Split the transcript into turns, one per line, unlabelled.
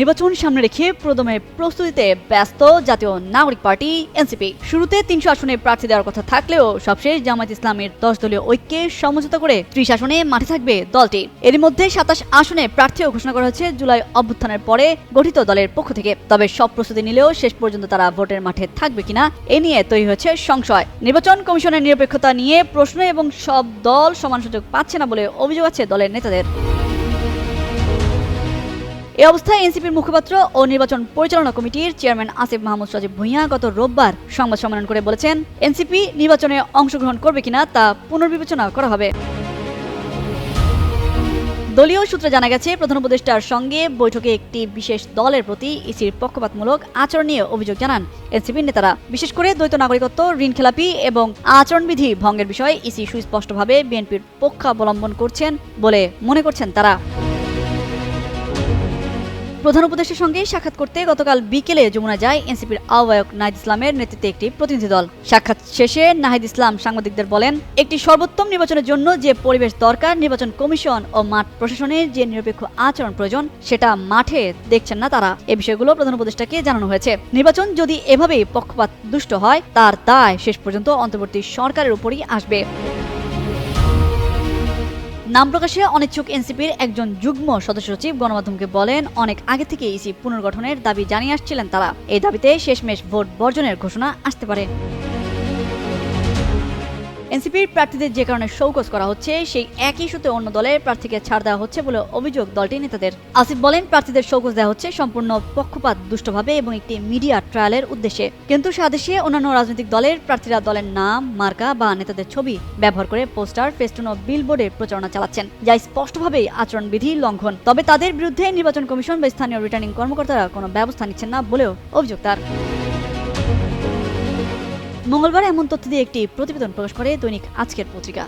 নির্বাচন সামনে রেখে প্রদমে প্রস্তুতিতে ব্যস্ত জাতীয় নাগরিক পার্টি, এনসিপি। শুরুতে তিনশো আসনে প্রার্থী দেওয়ার কথা থাকলেও সবশেষ জামায়াত ইসলামের দশ দলীয় ঐক্যে সমঝোতা করে ত্রিশ আসনে মাঠে থাকবে দলটি। এর মধ্যে সাতাশ আসনে প্রার্থীও ঘোষণা করা হয়েছে জুলাই অভ্যুত্থানের পরে গঠিত দলের পক্ষ থেকে। তবে সব প্রস্তুতি নিলেও শেষ পর্যন্ত তারা ভোটের মাঠে থাকবে কিনা, এ নিয়ে তৈরি হয়েছে সংশয়। নির্বাচন কমিশনের নিরপেক্ষতা নিয়ে প্রশ্ন এবং সব দল সমান সুযোগ পাচ্ছে না বলে অভিযোগ আছে দলের নেতাদের। এই অবস্থায় এনসিপির মুখপাত্র ও নির্বাচন পরিচালনা কমিটির চেয়ারম্যান আসিফ মাহমুদ সজীব ভুঁইয়া গত রোববার সংবাদ সম্মেলন করে বলেছেন, এনসিপি নির্বাচনে অংশগ্রহণ করবে কিনা তা পুনর্বিবেচনা করা হবে। দলীয় সূত্রে জানা গেছে, প্রধান উপদেষ্টার সঙ্গে বৈঠকে একটি বিশেষ দলের প্রতি ইসির পক্ষপাতমূলক আচরণ নিয়ে অভিযোগ জানান এনসিপির নেতারা। বিশেষ করে দ্বৈত নাগরিকত্ব, ঋণ খেলাপি এবং আচরণবিধি ভঙ্গের বিষয়ে ইসি সুস্পষ্টভাবে বিএনপির পক্ষাবলম্বন করছেন বলে মনে করছেন তারা। প্রধান উপদেষ্টার সঙ্গে সাক্ষাৎ করতে গতকাল বিকেলে যমুনা যায় এনসিপির আহ্বায়ক নাহিদ ইসলামের নেতৃত্বে একটি প্রতিনিধি দল। সাক্ষাৎ শেষে নাহিদ ইসলাম সাংবাদিকদের বলেন, একটি সর্বোত্তম নির্বাচনের জন্য যে পরিবেশ দরকার, নির্বাচন কমিশন ও মাঠ প্রশাসনের যে নিরপেক্ষ আচরণ প্রয়োজন, সেটা মাঠে দেখছেন না তারা। এ বিষয়গুলো প্রধান উপদেষ্টাকে জানানো হয়েছে। নির্বাচন যদি এভাবেই পক্ষপাত দুষ্ট হয়, তার দায় শেষ পর্যন্ত অন্তর্বর্তী সরকারের উপরই আসবে। নাম প্রকাশে অনিচ্ছুক এনসিপির একজন যুগ্ম সদস্য সচিব গণমাধ্যমকে বলেন, অনেক আগে থেকে ইসি পুনর্গঠনের দাবি জানিয়ে আসছিলেন তারা। এই দাবিতে শেষমেশ ভোট বর্জনের ঘোষণা আসতে পারে। এনসিপির প্রার্থীদের যে কারণে শৌকস করা হচ্ছে, সেই একই ইস্যুতে অন্য দলের প্রার্থীকে ছাড় দেওয়া হচ্ছে বলে অভিযোগ দলটির নেতাদের। আসিফ বলেন, প্রার্থীদের শৌকস দেওয়া হচ্ছে সম্পূর্ণ পক্ষপাত দুষ্টভাবে এবং একটি মিডিয়া ট্রায়ালের উদ্দেশ্যে। কিন্তু সাদেশে অন্যান্য রাজনৈতিক দলের প্রার্থীরা দলের নাম, মার্কা বা নেতাদের ছবি ব্যবহার করে পোস্টার, ফেস্টুন ও বিলবোর্ডের প্রচারণা চালাচ্ছেন, যা স্পষ্টভাবেই আচরণবিধি লঙ্ঘন। তবে তাদের বিরুদ্ধে নির্বাচন কমিশন বা স্থানীয় রিটার্নিং কর্মকর্তারা কোনো ব্যবস্থা নিচ্ছেন না বলেও অভিযোগ তার। মঙ্গলবার এমন তথ্য দিয়ে একটি প্রতিবেদন প্রকাশ করে দৈনিক আজকের পত্রিকা।